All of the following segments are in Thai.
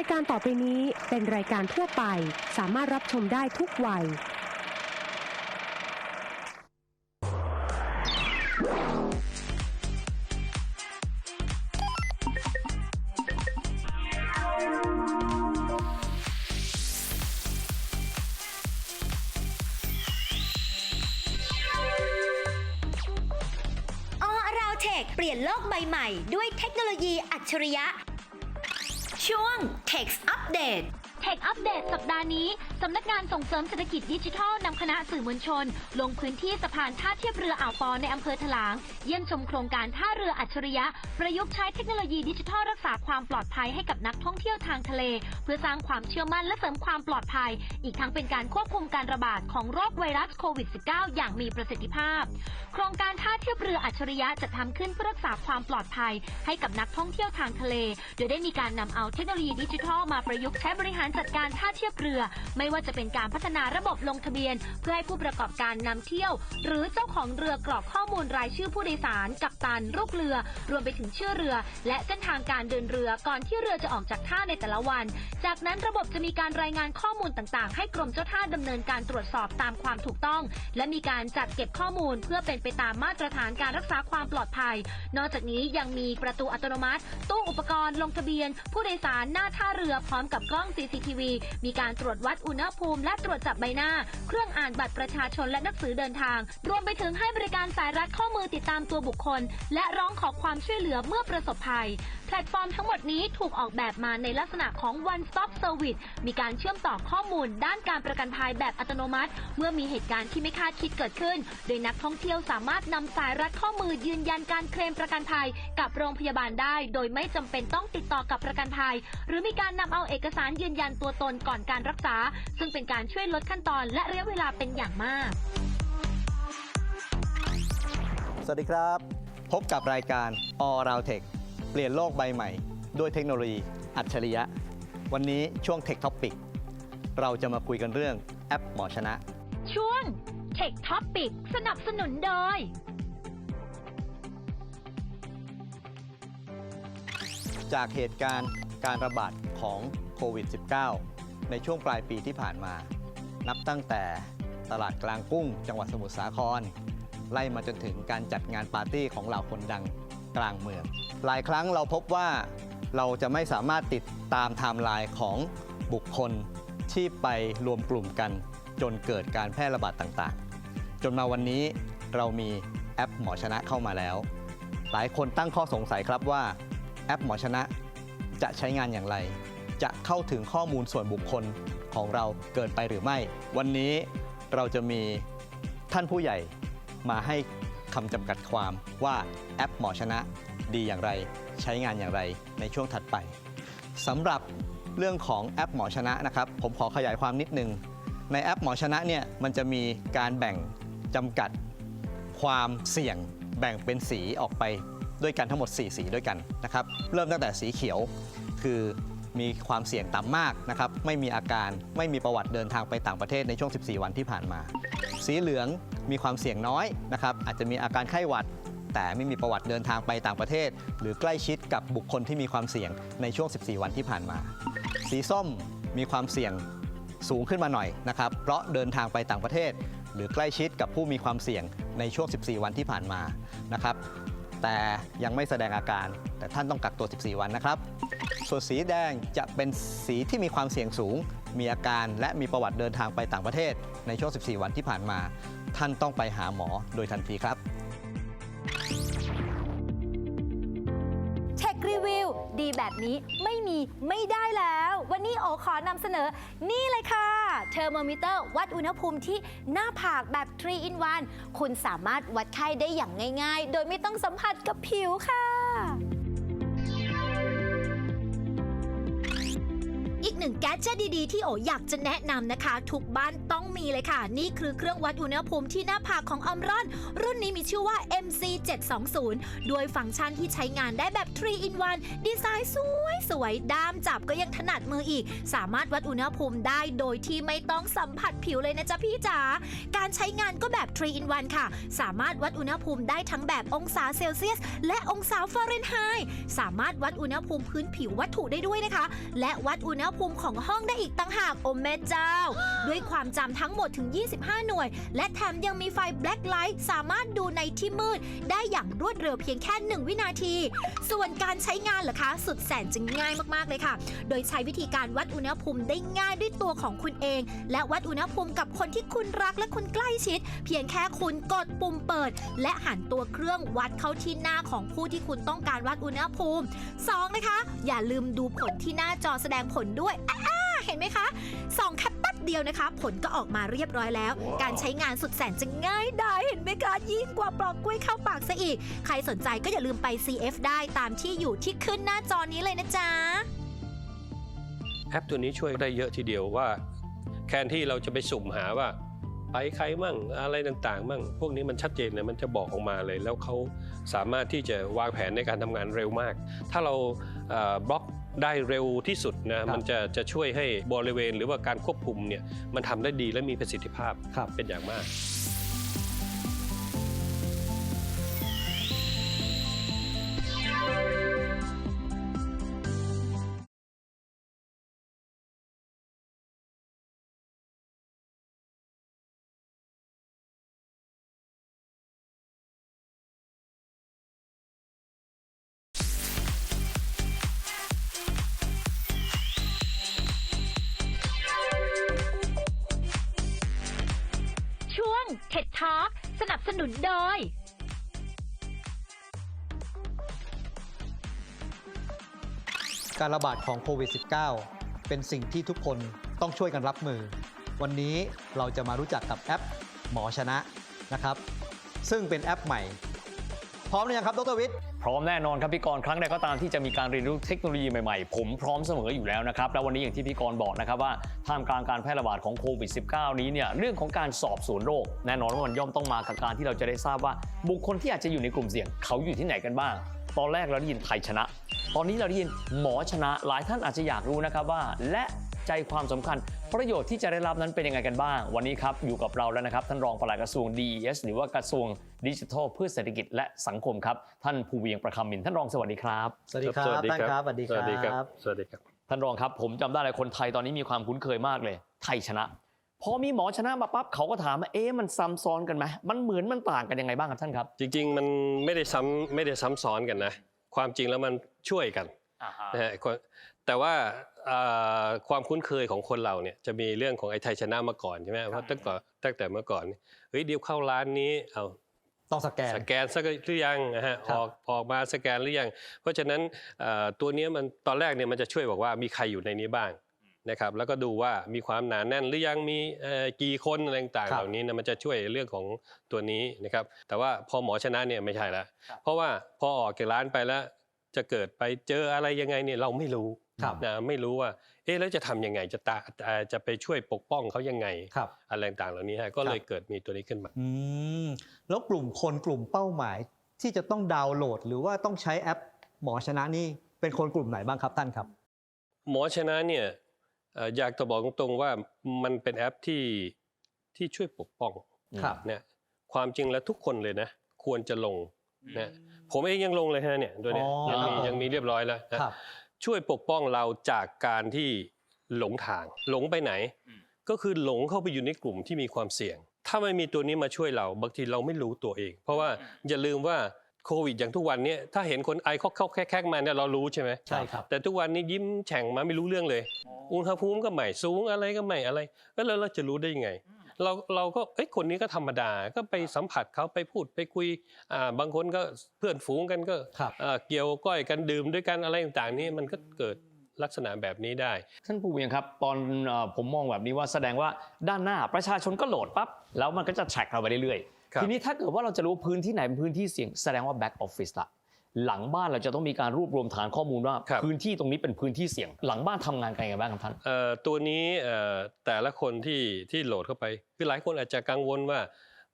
ายการต่อไปนี้เป็นรายการทั่วไป สามารถรับชมได้ทุกวัย ออราวเทคเปลี่ยนโลกใบใหม่ ด้วยเทคโนโลยีอัจฉริยะ head. เทคอัปเดสัปดาห์นี้ สำนักงานส่งเสริมเศรษฐกิจดิจิทัลนำคณะสื่อมวลชน ลงพื้นที่สะพานท่าเทียบเรืออ่าวปอในอำเภอถลาง เยี่ยมชมโครงการท่าเรืออัจฉริยะ ประยุกต์ใช้เทคโนโลยีดิจิทัลรักษาความปลอดภัยให้กับนักท่องเที่ยวทางทะเล เพื่อสร้างความเชื่อมั่นและเสริมความปลอดภัย อีกทั้งเป็นการควบคุมการระบาดของโรคไวรัสโควิด -19 อย่างมีประสิทธิภาพ โครงการท่าเทียบเรืออัจฉริยะจะทำขึ้นเพื่อรักษาความปลอดภัย ให้กับนักท่องเที่ยวทางทะเล โดยได้มีการนำเอาเทคโนโลยีดิจิทัลมาประยุกต์ใช้บริหารจัดการท่าเทียบเรือ ไม่ว่าจะเป็นการพัฒนาระบบลงทะเบียน เพื่อให้ผู้ประกอบการนำเที่ยว หรือเจ้าของเรือกรอกข้อมูลรายชื่อผู้โดยสาร กัปตันลูกเรือ รวมไปถึงชื่อเรือ และเส้นทางการเดินเรือก่อนที่เรือจะออกจากท่าในแต่ละวัน จากนั้นระบบจะมีการรายงานข้อมูลต่างๆ ให้กรมเจ้าท่าดำเนินการตรวจสอบตามความถูกต้อง และมีการจัดเก็บข้อมูลเพื่อเป็นไปตามมาตรฐานการรักษาความปลอดภัย นอกจากนี้ยังมีประตูอัตโนมัติ ตู้อุปกรณ์ลงทะเบียน ผู้โดยสารหน้าท่าเรือพร้อมกับกล้อง CCTV มีการตรวจวัดอุณหภูมิและตรวจจับใบหน้า เครื่องอ่านบัตรประชาชนและหนังสือเดินทาง รวมไปถึงให้บริการสายรัดข้อมือติดตามตัวบุคคล และร้องขอความช่วยเหลือเมื่อประสบภัย แพลตฟอร์มทั้งหมดนี้ถูกออกแบบมาในลักษณะของ one stop service มีการเชื่อมต่อข้อมูล ด้านการประกันภัยแบบอัตโนมัติ เมื่อมีเหตุการณ์ที่ไม่คาดคิดเกิดขึ้น โดยนักท่องเที่ยวสามารถนำสายรัดข้อมือยืนยันการเคลมประกันภัย กับโรงพยาบาลได้ โดยไม่จำเป็นต้องติดต่อกับประกันภัย หรือมีการนำเอาเอกสารยืนยันตัวตนก่อนการรักษา ซึ่งเป็นการช่วยลดขั้นตอนและระยะเวลาเป็นอย่างมาก สวัสดีครับ พบกับรายการ All Round Tech เปลี่ยนโลกใบใหม่ ด้วยเทคโนโลยี อัจฉริยะ วันนี้ช่วง Tech Topic เราจะมาคุยกันเรื่องแอปหมอชนะ ช่วง Tech Topic สนับสนุนโดย จากเหตุการณ์การระบาดของโควิด -19 ในช่วงปลายปีที่ผ่านมา นับตั้งแต่ตลาดกลางกุ้ง จังหวัดสมุทรสาคร ไล่มาจนถึงการจัดงานปาร์ตี้ของเหล่าคนดังกลางเมือง หลายครั้งเราพบว่าเราจะไม่สามารถติดตามไทม์ไลน์ของบุคคลที่ไปรวมกลุ่มกันจนเกิดการแพร่ระบาดต่างๆ จนมาวันนี้เรามีแอปหมอชนะเข้ามาแล้ว หลายคนตั้งข้อสงสัยครับว่าแอปหมอชนะจะใช้งานอย่างไร จะเข้าถึงข้อมูลส่วนบุคคลของเราเกินไปหรือไม่ วันนี้เราจะมีท่านผู้ใหญ่มาให้คำจำกัดความว่าแอปหมอชนะดีอย่างไร ใช้งานอย่างไรในช่วงถัดไปสำหรับเรื่องของแอปหมอชนะนะครับ ผมขอขยายความนิดนึง ในแอปหมอชนะเนี่ยมันจะมีการแบ่งจำกัดความเสี่ยงแบ่งเป็นสีออกไปด้วยกันทั้งหมด 4 สีด้วยกันนะครับ เริ่มตั้งแต่สีเขียวคือ มีความเสี่ยงต่ำมากนะครับไม่มีอาการไม่มีประวัติเดินทางไปต่างประเทศในช่วง 14 วันที่ผ่านมา สีเหลืองมีความเสี่ยงน้อยนะครับอาจจะมีอาการไข้หวัด แต่ไม่มีประวัติเดินทางไปต่างประเทศ หรือใกล้ชิดกับบุคคลที่มีความเสี่ยงในช่วง 14 วันที่ผ่านมา สีส้มมีความเสี่ยงสูงขึ้นมาหน่อยนะครับเพราะเดินทางไปต่างประเทศ หรือใกล้ชิดกับผู้มีความเสี่ยงในช่วง 14 วันที่ผ่านมานะครับ แต่ยังไม่แสดงอาการ แต่ท่านต้องกักตัว 14 วันนะครับ ส่วนสีแดงจะเป็นสีที่มีความเสี่ยงสูง มีอาการและมีประวัติเดินทางไปต่างประเทศ ในช่วง 14 วันที่ผ่านมา ท่านต้องไปหาหมอโดยทันทีครับเทครีวิวดีแบบนี้ไม่มีไม่ได้แล้ว วันนี้โอขอนำเสนอนี่เลยค่ะ เทอร์โมมิเตอร์วัดอุณหภูมิที่หน้าผากแบบ 3 in 1 คุณสามารถวัดไข้ได้อย่างง่าย ๆ โดยไม่ต้องสัมผัสกับผิวค่ะ อีกหนึ่งแกดเจิตดีๆ ที่โออยากจะแนะนำนะคะ ทุกบ้านต้องมีเลยค่ะ นี่คือเครื่องวัดอุณหภูมิที่หน้าผากของออมรอน รุ่นนี้มีชื่อว่า MC 720ด้วยฟังก์ชันที่ใช้งานได้แบบ 3 in 1 ดีไซน์สวยสวยๆด้ามจับก็ยังถนัดมืออีก สามารถวัดอุณหภูมิได้โดยที่ไม่ต้องสัมผัสผิวเลยนะจ๊ะพี่จ๋าการใช้งานก็แบบ 3 in 1 ค่ะ สามารถวัดอุณหภูมิได้ทั้งแบบองศาเซลเซียส และองศาฟาเรนไฮต์สามารถวัดอุณหภูมิพื้นผิววัตถุได้ด้วยนะคะ และวัดอุณหภูมิของห้องได้อีกต่างหากโอแม่เจ้า ด้วยความจำทั้งหมดถึง 25 หน่วย และแถมยังมีไฟ Black Light สามารถดูในที่มืด ได้อย่างรวดเร็วเพียงแค่ 1 วินาที ส่วนการใช้งานเหรอคะ สุดแสนจะง่ายมากๆเลยค่ะ โดยใช้วิธีการวัดอุณหภูมิได้ง่ายด้วยตัวของคุณเอง และวัดอุณหภูมิกับคนที่คุณรักและคุณใกล้ชิด เพียงแค่คุณกดปุ่มเปิด และหันตัวเครื่องวัดเข้าที่หน้าของผู้ที่คุณต้องการวัดอุณหภูมิ2นะคะอย่าลืมดูผลที่หน้าจอแสดงผลด้วยอ่าเห็นไหมคะส่องแค่แป๊บเดียวนะคะ ผลก็ออกมาเรียบร้อยแล้วการใช้งานสุดแสนจะง่ายดายเห็นไหมคะยิ่งกว่าปลอกกล้วยเข้าปากซะอีก ใครสนใจก็อย่าลืมไป CF ได้ตามที่อยู่ที่ขึ้นหน้าจอนี้เลยนะจ๊ะแอปตัวนี้ช่วยได้เยอะทีเดียวว่าแทนที่เราจะไปสุ่มหาว่า ไปใครมั่งอะไรต่างๆ มั่ง พวกนี้มันชัดเจนเลยมันจะบอกออกมาเลย แล้วเขาสามารถที่จะวางแผนในการทำงานเร็วมาก ถ้าเราเอ่อบล็อก ได้เร็วที่สุดนะมันจะจะช่วยให้บริเวณหรือว่าการควบคุมเนี่ยมันทำได้ดีและมีประสิทธิภาพครับเป็นอย่างมาก ช่วง TED Talk สนับสนุนโดย การระบาดของโควิด -19 เป็นสิ่งที่ทุกคนต้องช่วยกันรับมือ วันนี้เราจะมารู้จักกับแอปหมอชนะนะครับ ซึ่งเป็นแอปใหม่ พร้อมหรือยังครับดรวิทย์พร้อมแน่นอนครับพี่กรณ์ครั้งใดก็ตามที่จะมีการเรียนรู้เทคโนโลยีใหม่ๆ ผมพร้อมเสมออยู่แล้วนะครับ แล้ววันนี้อย่างที่พี่กรณ์บอกนะครับว่าท่ามกลางการแพร่ระบาดของโควิด -19 นี้เนี่ยเรื่องของการสอบสวนโรค แน่นอนว่ามันย่อมต้องมากับการที่เราจะได้ทราบว่า บุคคลที่อาจจะอยู่ในกลุ่มเสี่ยงเขาอยู่ที่ไหนกันบ้าง ตอนแรกเราได้ยินไทยชนะ ตอนนี้เราได้ยินหมอชนะ หลายท่านอาจจะอยากรู้นะครับว่า และ ใจความสำคัญ ประโยชน์ที่จะได้รับนั้นเป็นยังไงกันบ้าง วันนี้ครับอยู่กับเราแล้วนะครับ ท่านรองปลัดกระทรวง DES หรือว่ากระทรวงดิจิทัลเพื่อเศรษฐกิจและสังคมครับ ท่านภูเวียงประคำมินทร์ท่านรองสวัสดีครับสวัสดีครับท่านครับสวัสดีสวัสดีคครัรับบสวัสดีครับ ท่านรองครับ ผมจำได้เลยคนไทยตอนนี้มีความคุ้นเคยมากเลย ไทยชนะพอมีหมอชนะมาปั๊บเขาก็ถามว่าเอ๊ะมันซ้ำซ้อนกันไหมมันเหมือนมันต่างกันยังไงบ้างครับท่านครับ จริง ๆ มันไม่ได้ซ้ำไม่ได้ซ้ำซ้อนกันนะ ความจริงแล้วมันช่วยกันนะฮะคน แต่ว่าเอ่อความคุ้นเคยของคนเราเนี่ยจะมีเรื่องของไอ้ไทยชนะมาก่อนใช่ไหมเพราะตั้งแต่ตั้งแต่เมื่อก่อนเนี่ยเฮ้ยเดี๋ยวเข้าร้านนี้เอาต้องสแกนสแกนสักหรือยังนะฮะครัอบอกออกมาสแกนหรือยัง เพราะฉะนั้นเอ่อตัวเนี้ยมันตอนแรกเนี่ยมันจะช่วยบอกว่ามีใครอยู่ในนี้บ้างนะครับแล้วก็ดูว่ามีความหนาแน่นหรือยังมีเอ่อกี่คนอะไรต่างๆเหล่านี้นะมันจะช่วยเรื่องของตัวนี้นะครับแต่ว่าพอหมอชนะเนี่ยไม่ใช่ละเพราะว่าพอออกจากร้านไปแล้ว จะเกิดไปเจออะไรยังไงเนี่ยเราไม่รู้ครับนะไม่รู้ว่า เอ๊ะแล้วจะทำยังไงจะตาเอ่อจะไปช่วยปกป้องเขายังไงครับอะไรต่างๆเหล่านี้ฮะก็เลยเกิดมีตัวนี้ขึ้นมาอืมแล้วกลุ่มคนกลุ่มเป้าหมายที่จะต้องดาวน์โหลด หรือว่าต้องใช้แอปหมอชนะนี่เป็นคนกลุ่มไหนบ้างครับท่านครับ หมอชนะเนี่ยเอ่ออยากจะบอกตรงๆว่ามันเป็นแอปที่ที่ช่วยปกป้องครับเนี่ยความจริงแล้วทุกคนเลยนะ ควรจะลง นะผมเองยังลงเลยฮะเนี่ยตัวเนี้ยอ๋อยังมียังมีเรียบร้อยแล้วนะครับช่วยปกป้องเราจากการที่หลงทาง หลงไปไหน ก็คือหลงเข้าไปอยู่ในกลุ่มที่มีความเสี่ยง ถ้าไม่มีตัวนี้มาช่วยเราบางทีเราไม่รู้ตัวเอง เพราะว่าอย่าลืมว่าโควิดอย่างทุกวันเนี้ถ้าเห็นคนไอเขาเข้าแค่แค่มาเนี่ยเรารู้ใช่ไหมใช่ครับแต่ทุกวันนี้ยิ้มแฉ่งมาไม่รู้เรื่องเลย อุณหภูมิก็ใหม่สูงอะไรก็ใหม่อะไรแล้วเราจะรู้ได้ยังไง เราเราก็เอ้ยคนนี้ก็ธรรมดาก็ไปสัมผัสเขาไปพูดไปคุยอ่าบางคนก็เพื่อนฝูงกันก็ครับเอ่อเกี่ยวก้อยกันดื่มด้วยกันอะไรต่างๆนี่มันก็เกิดลักษณะแบบนี้ได้ ท่านผู้เวียงครับ ตอนเอ่อผมมองแบบนี้ว่าแสดงว่าด้านหน้าประชาชนก็โหลดปั๊บแล้วมันก็จะแทร็กเราไปเรื่อยครับ ๆ ทีนี้ถ้าเกิดว่าเราจะรู้พื้นที่ไหนเป็นพื้นที่เสี่ยงแสดงว่า back office ละ หลังบ้านเราจะต้องมีการรวบรวมฐานข้อมูลว่า ครับพื้นที่ตรงนี้เป็นพื้นที่เสี่ยง หลังบ้านทำงานกันยังไงบ้างครับท่านเอ่อตัวนี้เอ่อแต่ละคนที่ที่โหลดเข้าไป คือหลายคนอาจจะกังวลว่า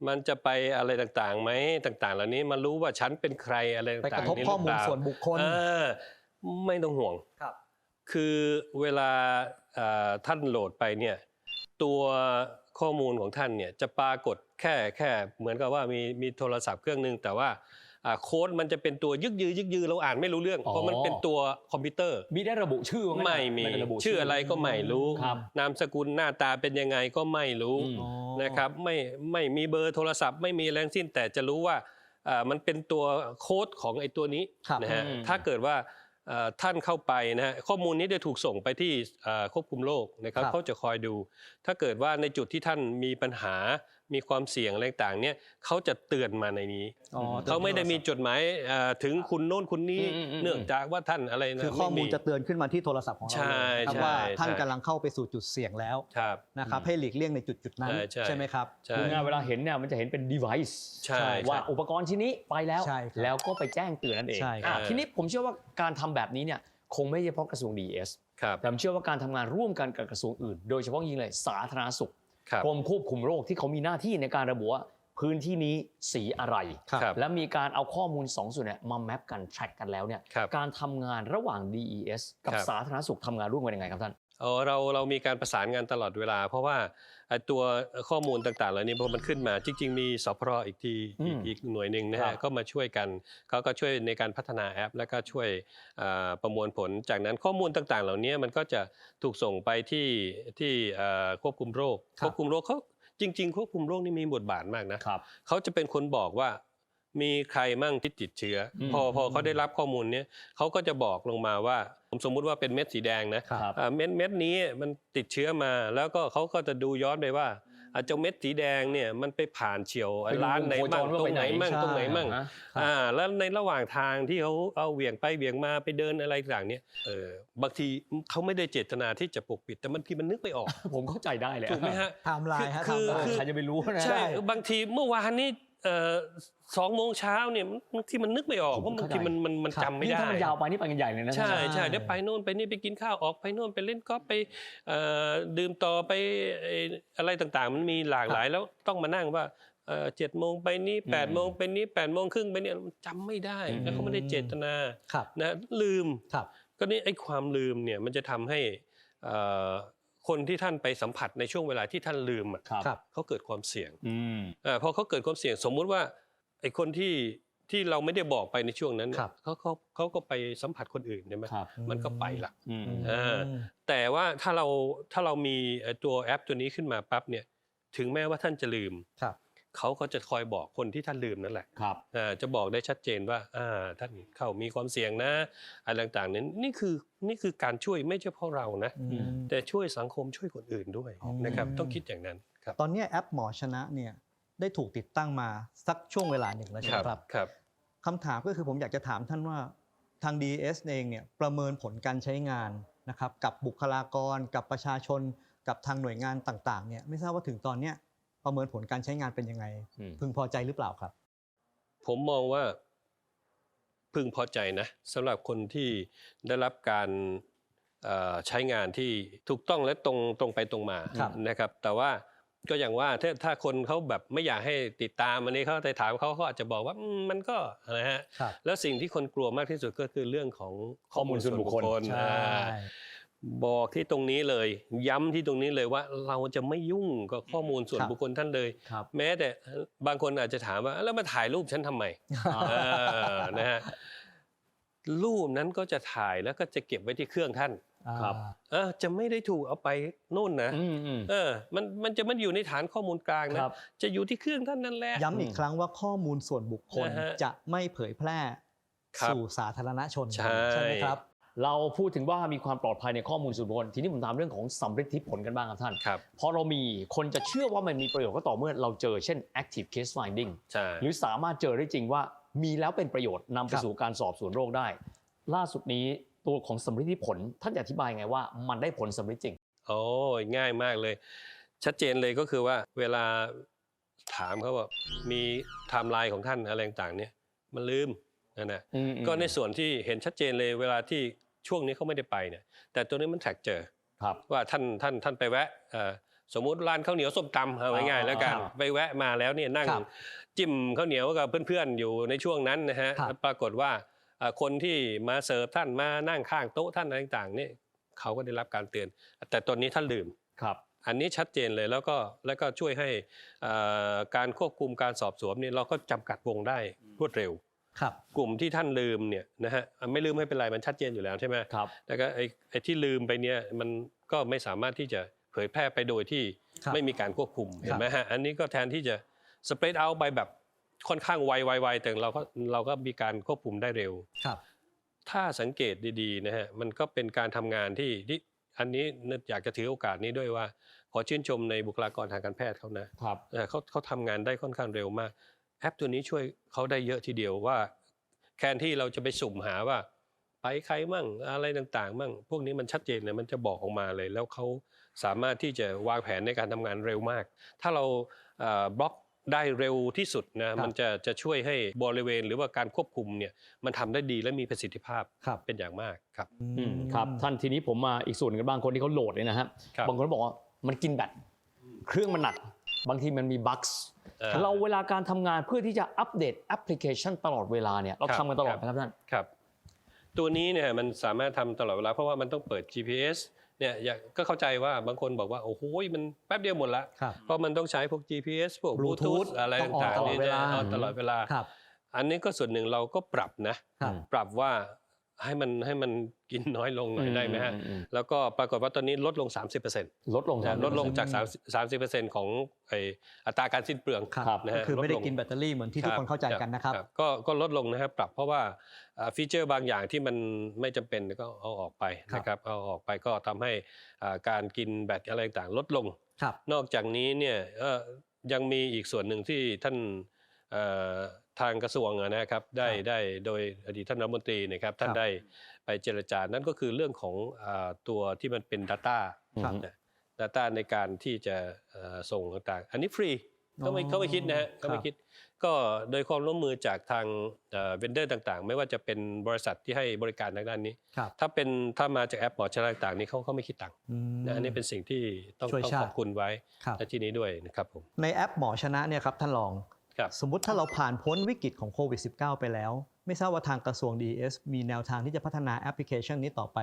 มันจะไปอะไรต่างๆไหมต่างๆ เหล่านี้มารู้ว่าฉันเป็นใครอะไรต่างๆไปกระทบนี่หข้อเปมูลล่าส่วนบุคคล เออไม่ต้องห่วง ครับ คือเวลาเอ่อท่านโหลดไปเนี่ย ตัวข้อมูลของท่านเนี่ยจะปรากฏแค่แค่เหมือนกับว่ามีมีโทรศัพท์เครื่องหนึง แต่ว่าอ่า โค้ดมันจะเป็นตัวยึกยือยึกยือเราอ่านไม่รู้เรื่องอ๋อเพราะมันเป็นตัวคอมพิวเตอร์มีได้ระบุชื่อว่างั้นไม่มีด้ระบุชื่ออะไรก็ไม่รู้ครับนามสกุลหน้าตาเป็นยังไงก็ไม่รู้อืมนะครับไม่ไม่มีเบอร์โทรศัพท์ ไม่มีอะไรทั้งสิ้นแต่จะรู้ว่าอ่ามันเป็นตัวโค้ดของไอ้ตัวนี้ครับนะฮะอืมถ้าเกิดว่าเอ่อท่านเข้าไปนะฮะข้อมูลนี้จะถูกส่งไปที่เอ่อควบคุมโรคนะครับครับเขาจะคอยดู ถ้าเกิดว่าในจุดที่ท่านมีปัญหา มีความเสี่ยงอะไรต่างๆเนี่ยเขาจะเตือนมาในนี้อ๋อเขาไม่ได้มีจดหมายเอ่อถึงคุณโน้นคุณนี้อืมอืมอืม เนื่องจากว่าท่านอะไรนะคือข้อมูลไจะเตือนขึ้นมาที่โทรศัพท์ของเราใช่เลยครับใช่ว่าท่านใช่ กำลังเข้าไปสู่จุดเสี่ยงแล้วครับ นะครับให้หลีกเลี่ยงในจุดจุดๆนั้นใช่ใช่ ใช่ไหมครับ ใช่พูดง่ายๆเวลาเห็นเนี่ยมันจะเห็นเป็น device ใช่ว่าใช่อุปกรณ์ชิ้นนี้ไปแล้ว ใช่ครับแล้วก็ไปแจ้งเตือนนั่นเองใช่ครับ อะทีนี้ผมเชื่อว่าการทำแบบนี้เนี่ยคงไม่ใช่เฉพาะกระทรวง DES ครับ แต่ผมเชื่อว่าการทำงานร่วมกันกับกระทรวงอื่น โดยเฉพาะยิ่งเลยสาธารณสุขครับ กรมควบคุมโรคที่เขามีหน้าที่ในการระบุว่าพื้นที่นี้สีอะไรครับครับและมีการเอาข้อมูล2ส่วนเนี่ยมาแมปกัน track กันแล้วเนี่ยครับการทำงานระหว่าง DES กับครับสาธารณสุขทำงานร่วมกันยังไงครับท่านเออเราเรามีการประสานงานตลอดเวลา เพราะว่า ไอ้ตัวข้อมูลต่างๆเหล่านี้พอมันขึ้นมา จริง ๆ มีสพรอีกทีอืมอีกอีกหน่วยหนึ่งนะครัฮะบก็มาช่วยกันเขาก็ช่วยในการพัฒนาแอป แล้วก็ช่วยอ่าประมวลผล จากนั้นข้อมูลต่างๆ เหล่านี้มันก็จะถูกส่งไปที่ที่อ่าควบคุมโรคครับควบคุมโรคเขาจริง ๆ ควบคุมโรคนี่มีบทบาทมากนะครับเขาจะเป็นคนบอกว่า มีใครมั่งที่ติดเชื้ออมพอพอเขาได้รับข้อมูลเนี้ยเขาก็จะบอกลงมาว่าผมสมมุติว่าเป็นเม็ดสีแดงนะครับอ่าเม็ดเม็ดนี้มันติดเชื้อมา แล้วก็เขาก็จะดูย้อนไปว่าอ่าเจ้าเม็ดสีแดงเนี่ยมันไปผ่านเฉียวไปดูร้านไหนวงโคจบ้างรว่าตรไปงไหไหนนมั่งใช่ตรงไหนมั่งอ่าอ่าแล้วในระหว่างทางที่เขาเอาเหวี่ยงไปเหวี่ยงมาไปเดินอะไรต่างๆเนี่ยเออบางทีเขาไม่ได้เจตนาที่จะปกปิด แต่บางทีมันนึกไม่ออก ผมเข้าใจได้เลยถูกไหมฮะไทม์ไลน์ฮะคือไทม์ไลคือน์ใครจะไปรู้นะใช่บางทีเมื่อวานนี้เอ่อ สองโมงเช้าเนี่ยบางทีมันนึกไม่ออกผมเพราะบางเข้าใจทีมันมันมันครับจำไม่นี่ได้ถ้ามันยาวไปนี่ไปกันใหญ่เลยนะใช่ท่านใช่เดี๋ยวไปโน่นไปนี่ไปกินข้าวออกไปโน่นไปเล่นกอล์ฟไปเอ่อดื่มต่อไปเอ่ออะไรต่างๆ มันมีหลากหลายแล้วต้องมานั่งว่าเจ็ดโมงไปนี้แปดโมงไปนี้แปดโมงครึ่งไปเนี่ยจำไม่ได้แล้วเขาไม่ได้เจตนาครับนะลืมครับก็นี่ไอ้ความลืมเนี่ยมันจะทำให้เอ่อ คนที่ท่านไปสัมผัสในช่วงเวลาที่ท่านลืมอะครับครับเขาเกิดความเสี่ยงอืมอ่าพอเขาเกิดความเสี่ยงสมมุติว่าไอ้คนที่ที่เราไม่ได้บอกไปในช่วงนั้นเนี่ยครับเขาเขาเขาก็ไปสัมผัสคนอื่นใช่ไหมครับมันก็ไปละอืมเออแต่ว่าถ้าเราถ้าเรามีเอ่อตัวแอปตัวนี้ขึ้นมาปั๊บเนี่ยถึงแม้ว่าท่านจะลืมครับ เขาก็จะคอยบอกคนที่ท่านลืมนั่นแหละครับอ่าจะบอกได้ชัดเจนว่าอ่าท่านเข้ามีความเสี่ยงนะอะไรต่างๆนั้นนี่คือนี่คือการช่วยไม่ใช่เพราะเรานะอืมแต่ช่วยสังคมช่วยคนอื่นด้วยอ๋อนะครับต้องคิดอย่างนั้นครับตอนเนี้ยแอปหมอชนะเนี่ยได้ถูกติดตั้งมาสักช่วงเวลาหนึ่งแล้วใช่ไหมครับครับคำถามก็คือผมอยากจะถามท่านว่าทาง DES เองเนี่ยประเมินผลการใช้งานนะครับกับบุคลากร กับประชาชน กับทางหน่วยงานต่างๆเนี่ยไม่ทราบว่าถึงตอนเนี้ย ประเมินผลการใช้งานเป็นยังไงอืมพึงพอใจหรือเปล่าครับ ผมมองว่าพึงพอใจนะสำหรับคนที่ได้รับการเอ่อใช้งานที่ถูกต้องและตรงตรงไปตรงมาครับนะครับ แต่ว่าก็อย่างว่าถ้าถ้าคนเขาแบบไม่อยากให้ติดตามอันนี้เขาไปถามเขาเขาอาจจะบอกว่าอืมมันก็นะฮะครับแล้วสิ่งที่คนกลัวมากที่สุดก็คือเรื่องของข้อมูลส่วนบุคคลใช่อ่า บอกที่ตรงนี้เลย ย้ำที่ตรงนี้เลยว่าเราจะไม่ยุ่งกับข้อมูลส่วนครับบุคคลท่านเลยครับแม้แต่บางคนอาจจะถามว่าแล้วมาถ่ายรูปฉันทำไมเออนะฮะรูปนั้นก็จะถ่ายแล้วก็จะเก็บไว้ที่เครื่องท่านครับอ่าเออจะไม่ได้ถูกเอาไปโน่นนะอืมอืมเออมันมันจะมันอยู่ในฐานข้อมูลกลางคนะรับจะอยู่ที่เครื่องท่านนั่นแหละย้ำอีกครั้งว่าข้อมูลส่วนบุคคลนะฮะจะไม่เผยแพร่ครับสู่สาธารณชนใช่ไหมครับ เราพูดถึงว่ามีความปลอดภัยในข้อมูลส่วนบุคคลทีนี้ผมถามเรื่องของสำฤทธิผลกันบ้างครับท่านครับพอเรามีคนจะเชื่อว่ามันมีประโยชน์ก็ต่อเมื่อเราเจอเช่น active case finding ใช่หรือสามารถเจอได้จริงว่ามีแล้วเป็นประโยชน์นำไปครับสู่การสอบสวนโรคได้ ล่าสุดนี้ตัวของสำฤทธิผลท่านจะอธิบายไงว่ามันได้ผลสำฤทธิ์จริงโอ้ยง่ายมากเลย ชัดเจนเลยก็คือว่าเวลาถามเขาว่ามีไทม์ไลน์ของท่านอะไรต่างๆเนี่ยมันลืมนะนะอืมอืมก็ในส่วนที่เห็นชัดเจนเลยเวลาที่ ช่วงนี้เขาไม่ได้ไปเนี่ยแต่ตัวนี้มันแท็กเจอครับว่าท่านท่านท่านไปแวะเอ่อสมมุติร้านข้าวเหนียวส้มตำเอาง่ายๆแล้วกันครับไปแวะมาแล้วเนี่ยนั่งครับจิ้มข้าวเหนียวกับเพื่อนๆอยู่ในช่วงนั้นนะฮะครับแล้วปรากฏว่าเอ่อคนที่มาเสิร์ฟท่านมานั่งข้างโต๊ะท่านอะไรต่างๆเนี่ยเขาก็ได้รับการเตือน แต่ตอนนี้ท่านลืมครับอันนี้ชัดเจนเลยแล้วก็แล้วก็ช่วยให้เอ่อการควบคุมการสอบสวนเนี่ยเราก็จำกัดวงได้รวดเร็ว ครับกลุ่มที่ท่านลืมเนี่ยนะฮะไม่ลืมไม่เป็นไรมันชัดเจนอยู่แล้วใช่ไหมครับแล้วก็ไอ้ไอ้ที่ลืมไปเนี่ยมันก็ไม่สามารถที่จะเผยแพร่ไปโดยที่ครับไม่มีการควบคุมครับเห็นไหมฮะอันนี้ก็แทนที่จะสเปรดเอาไปแบบค่อนข้างไวๆๆแต่เราก็เราก็มีการควบคุมได้เร็วครับ ถ้าสังเกตดีๆนะฮะมันก็เป็นการทำงานที่ที่อันนี้นึกอยากจะถือโอกาสนี้ด้วยว่า ขอชื่นชมในบุคลากรทางการแพทย์เขานะครับเอ่อเขาเขาทำงานได้ค่อนข้างเร็วมาก แอปตัวนี้ช่วยเขาได้เยอะทีเดียวว่าแทนที่เราจะไปสุ่มหาว่า ไปใครมั่งอะไรต่างๆ มั่ง พวกนี้มันชัดเจนเลยมันจะบอกออกมาเลย แล้วเขาสามารถที่จะวางแผนในการทำงานเร็วมาก ถ้าเราเอ่อบล็อกได้เร็วที่สุดนะมันจะจะช่วยให้บริเวณหรือว่าการควบคุมเนี่ยมันทำได้ดีและมีประสิทธิภาพครับเป็นอย่างมากครับอืมครับท่านทีนี้ผมมาอีกส่วนหนึงกันบ้างคนที่เขาโหลดเนี่ยนะฮะครับบางคนบอกว่ามันกินแบตเครื่องมันหนัก บางทีมันมีบั๊ก เอ่อเราเวลาการทำงานเพื่อที่จะอัปเดตแอปพลิเคชันตลอดเวลาเนี่ยเราครับทำกันตลอดครับนะครับท่านครับ ตัวนี้เนี่ยมันสามารถทำตลอดเวลาเพราะว่ามันต้องเปิด GPS เนี่ยอยากก็เข้าใจว่าบางคนบอกว่าโอ้โหมันแป๊บเดียวหมดละครับเพราะมันต้องใช้พวก GPS พวก Bluetooth Bluetooth อะไรต้องออนต่างตๆลอดนี่เวจะลาออนตลอดเวลาครับอันนี้ก็ส่วนหนึ่งเราก็ปรับนะครับปรับว่า ให้มันให้มันกินน้อยลงหน่อยได้ไหมฮะอืมอืมแล้วก็ปรากฏว่าตอนนี้ลดลง 30%ลดลงนะลดลงจาก30 30%ของไออัตราการสิ้นเปลืองครับนะก็ฮะคือไม่ได้ลลงกินแบตเตอรี่เหมือนที่ทุกคนเข้าใจกันนะครับก็ก็ลดลงนะครับปรับเพราะว่าอ่าฟีเจอร์บางอย่างที่มันไม่จำเป็นก็เอาออกไปครับนะครับเอาออกไปก็ทำให้อ่าการกินแบตอะไรต่างๆลดลงครับนอกจากนี้เนี่ยเอ่อยังมีอีกส่วนหนึ่งที่ท่านเอ่อ ทางกระทรวงอะนะครับได้ครับได้โดยอดีตท่านรัฐมนตรีนะครับท่านครับได้ไปเจรจานั่นก็คือเรื่องของอาตัวที่มันเป็น Data ครับนะ Data ในการที่จะเอ่อส่งต่างๆ อันนี้ฟรีก็ไม่อ๋อก็ไม่คิดนะฮะก็ไม่ครับคิด ก็โดยความร่วมมือจากทางเวนเดอร์ต่างๆ ไม่ว่าจะเป็นบริษัทที่ให้บริการทางด้านนี้ครับถ้าเป็นถ้ามาจากแอปหมอชนะต่างๆนี้เขาเขาไม่คิดตังค์อืมนะอันนี้เป็นสิ่งที่ต้องช่วยต้องชาติขอบคุณไว้ครับในที่นี้ด้วยนะครับผมในแอปหมอชนะเนี่ยครับท่านรองครับ สมมุติถ้าเราผ่านพ้นวิกฤตของโควิด -19 ไปแล้ว ไม่ทราบว่าทางกระทรวง DES มีแนวทางที่จะพัฒนาแอปพลิเคชันนี้ต่อไป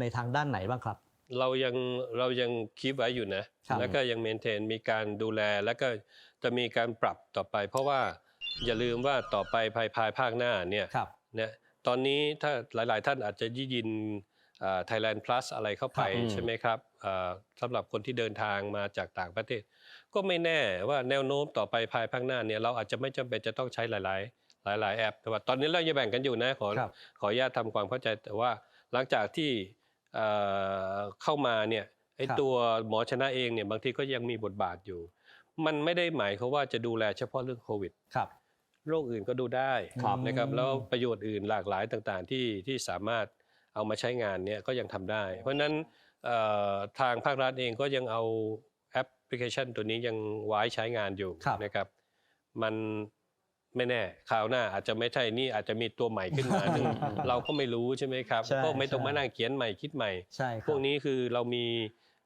ในทางด้านไหนบ้างครับ เรายังเรายังคีบไว้อยู่นะครับแล้วก็ยังเมนเทนมีการดูแลแล้วก็จะมีการปรับต่อไป เพราะว่าอย่าลืมว่าต่อไปภายภายภาคหน้าเนี่ยครับเนี่ยตอนนี้ถ้าหลาย ๆ ท่านอาจจะยิยินไทยแลนด์ plus อะไรเข้าไปครับใช่ไหมครับอ่าสำหรับคนที่เดินทางมาจากต่างประเทศ ก็ไม่แน่ว่าแนวโน้มต่อไปภายภาคหน้าเนี่ยเราอาจจะไม่จำเป็นจะต้องใช้หลาย ๆ หลาย ๆ แอปแต่ว่าตอนนี้เรายังแบ่งกันอยู่นะขอครับขออนุญาตทำความเข้าใจแต่ว่าหลังจากที่เอ่อเข้ามาเนี่ยไอครับตัวหมอชนะเองเนี่ยบางทีก็ยังมีบทบาทอยู่ มันไม่ได้หมายเขามว่าจะดูแลเฉพาะเรื่องโควิดครับโรคอื่นก็ดูได้ครับนะครับแล้วประโยชน์อื่นหลากหลายต่างๆ ที่ที่สามารถเอามาใช้งานเนี่ยก็ยังทำได้ เพราะฉะนั้นเอ่อทางภาครัฐเองก็ยังเอา แอปพลิเคชันตัวนี้ยังไว้ใช้งานอยู่ครับนะครับ มันไม่แน่คราวหน้าอาจจะไม่ใช่นี่อาจจะมีตัวใหม่ขึ้นมาหนึ่งเราก็ไม่รู้ใช่ไหมครับใช่ก็ไม่ต้องใช่มานั่งเขียนใหม่คิดใหม่ใช่ครับพวกนี้คือเรามี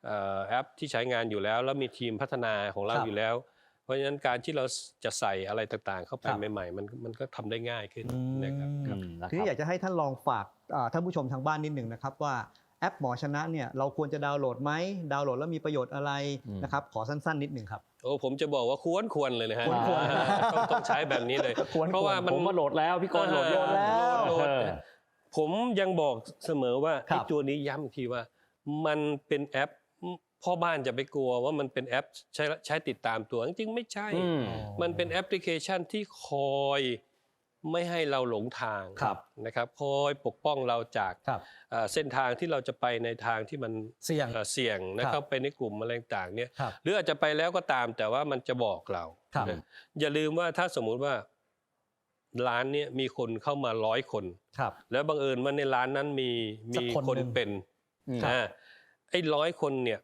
เอ่อแอปที่ใช้งานอยู่แล้ว แล้วมีทีมพัฒนาของเราครับอยู่แล้ว เพราะฉะนั้นการที่เราจะใส่อะไรต่างๆ เข้าไปครับใหม่ๆ มันมันก็ทำได้ง่ายขึ้นอืมนะครับครับอืมนะคทีนี้รับอยากจะให้ท่านลองฝากอ่าท่านผู้ชมทางบ้านนิดหนึ่งนะครับว่าแอ ปหมอชนะเนี่ยเราควรจะดาวน์โหลดไหมดาวน์โหลดแล้วมีประโยชน์อะไรอืมนะครับขอสั้นๆ นิดหนึ่งครับโอ้ผมจะบอกว่าควรควรเลยนะฮะควรควรต้องต้องใช้แบบนี้เลยควรเพราะว่ามันผมมาโหลดแล้วพี่กรณ์โหลดเออแล้วโหลดเออผมยังบอกเสมอว่าครัไอ้บตัวนี้ย้ำอีกทีว่า มันเป็นแอปพ่อบ้านจะไปกลัวว่ามันเป็นแอปใช้ใช้ติดตามตัวจริงๆไม่ใช่อืมมันเป็นแอปพลิเคชันที่คอย ไม่ให้เราหลงทางครับนะครับคอยปกป้องเราจากครับเอ่อเส้นทางที่เราจะไปในทางที่มันเสี่ยงอ่อเสี่ยงนะครัเข้าบไปในกลุ่มอะไรต่างๆเนี่ยครับหรืออาจจะไปแล้วก็ตามแต่ว่ามันจะบอกเราครับนะอย่าลืมว่าถ้าสมมุติว่าร้านเนี้ยมีคนเข้ามาร้อยคนครับ แล้วบังเอิญว่าในร้านนั้นมีสักมีคนคนหนึ่งเป็นอืมอ่าไอ้ร้อยคนเนี่ย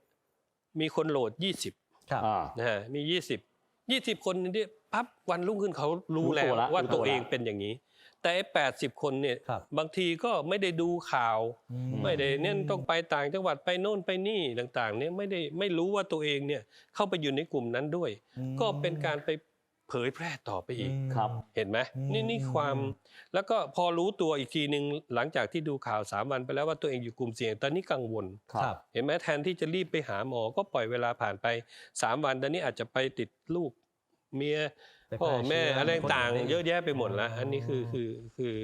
มีคนโหลด20ครับอ่านะฮะมี20 20คนนี่ ปั๊บวันรุ่งขึ้นเขารู้รู้แล้ตัววละว่ารู้ตัตัววละเองเป็นอย่างนี้ แต่ไอ้80คนเนี่ยครับบางทีก็ไม่ได้ดูข่าวอืมไม่ได้เนี่ยต้องไปต่างจังหวัดไปโน่นไปนี่ต่างๆเนี่ยไม่ได้ไม่รู้ว่าตัวเองเนี่ยเข้าไปอยู่ในกลุ่มนั้นด้วยอืมก็เป็นการไปเผยแพร่ต่อไปอีกครับ เห็นไหมอืมนี่นี่ความแล้วก็พอรู้ตัวอีกทีหนึ่งหลังจากที่ดูข่าวสามวันไปแล้วว่าตัวเองอยู่กลุ่มเสี่ยงตอนนี้กังวลครับเห็นไหมแทนที่จะรีบไปหาหมอก็ปล่อยเวลาผ่านไป 3 วันตอนนี้อาจจะไปติดลูก เมียไปพ่อแพร่แม่เชื้ออะไรต่างคนอื่นๆเยอะแยะไปหมดแล้ว อันนี้คือคือคือ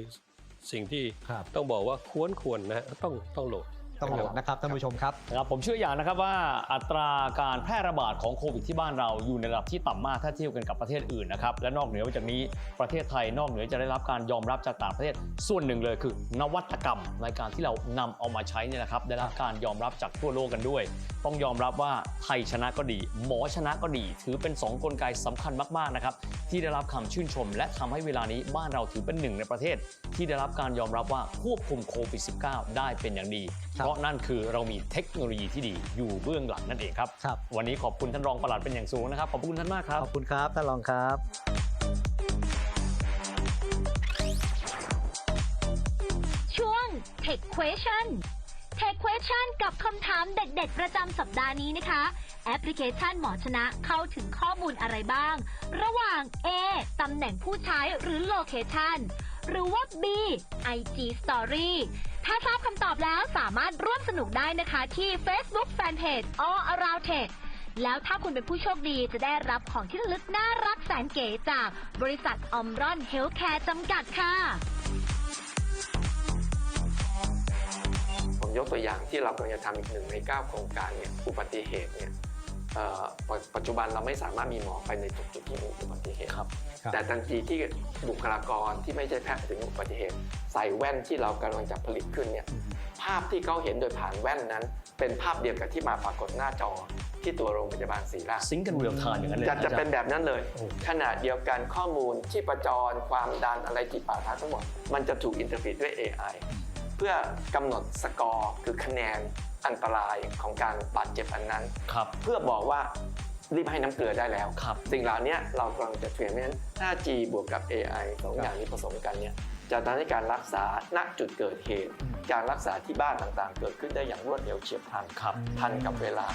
สิ่งที่ครับต้องบอกว่าควรควรนะต้องต้องโหลด ต้องโหลดนะครับท่านผู้ชมครับนะครับผมเชื่ออย่างนะครับว่าอัตราการแพร่ระบาดของโควิดที่บ้านเราอยู่ในระดับที่ต่ำมากถ้าเทียบกันกับประเทศอื่นนะครับและนอกเหนือไปจากนี้ประเทศไทยนอกเหนือจะได้รับการยอมรับจากต่างประเทศส่วนหนึ่งเลยคือ นวัตกรรมในการที่เรานำเอามาใช้เนี่ยนะครับได้รับการยอมรับจากทั่วโลกกันด้วย ต้องยอมรับว่าไทยชนะก็ดี หมอชนะก็ดี ถือเป็น 2 กลไกสำคัญมากๆนะครับที่ได้รับคำชื่นชม และทำให้เวลานี้บ้านเราถือเป็นหนึ่งในประเทศ ที่ได้รับการยอมรับว่าควบคุมโควิด -19 ได้เป็นอย่างดีครับเพราะนั่นคือเรามีเทคโนโลยีที่ดีอยู่เบื้องหลังนั่นเองครับ ครับ วันนี้ขอบคุณท่านรองปลัดเป็นอย่างสูงนะครับ ขอบคุณท่านมากครับ ขอบคุณครับท่านรองครับช่วง Tech Question Tech Question กับคำถามเด็ด ๆ ประจำสัปดาห์นี้นะคะ แอปพลิเคชันหมอชนะเข้าถึงข้อมูลอะไรบ้าง ระหว่าง A ตำแหน่งผู้ใช้หรือ Location หรือว่า B IG Story ถ้าทราบคำตอบแล้วสามารถร่วมสนุกได้นะคะที่ Facebook Fanpage All Around Tech แล้วถ้าคุณเป็นผู้โชคดีจะได้รับของที่ระลึกน่ารักแสนเก๋จากบริษัทอมรอนเฮลท์แคร์จำกัดค่ะ ผมยกตัวอย่างที่เรากำลังจะทำอีกหนึ่งใน 9 โครงการเนี่ยอุบัติเหตุเนี่ย ปัจปัจจุบันเราไม่สามารถมีหมอไปในทุกจุดที่มีอุบัติเหตุครับครับ แต่ทันทีที่บุคลากรที่ไม่ใช่แพทย์ถึงอุบัติเหตุ ใส่แว่นที่เรากำลังจะผลิตขึ้นเนี่ยภาพที่เขาเห็นโดยผ่านแว่นนั้น เป็นภาพเดียวกับที่มาปรากฏหน้าจอที่ตัวโรงพยาบาลศรีราชซิงกันเรียลไทม์อย่างนั้นเลยจะจะเป็นแบบนั้นเลยโอ้ขนาดเดียวกันข้อมูลที่ประจรความดันอะไรจิปาถะทั้งหมด มันจะถูกอินเทอร์ฟีดด้วย AI เพื่อกำหนดสกอร์คือคะแนน อันตรายของการบาดเจ็บอันนั้น ครับ เพื่อบอกว่ารีบให้น้ำเกลือได้แล้ว ครับ สิ่งเหล่านี้เรากำลังจะเทรนเพราะฉะนั้น 5G บวกกับ AI สองอย่างนี้ผสมกันเนี่ยจะทำให้การรักษาณจุดเกิดเหตุ การรักษาที่บ้านต่างๆ เกิดขึ้นได้อย่างรวดเร็วเฉียบพลันครับทันกับเวลา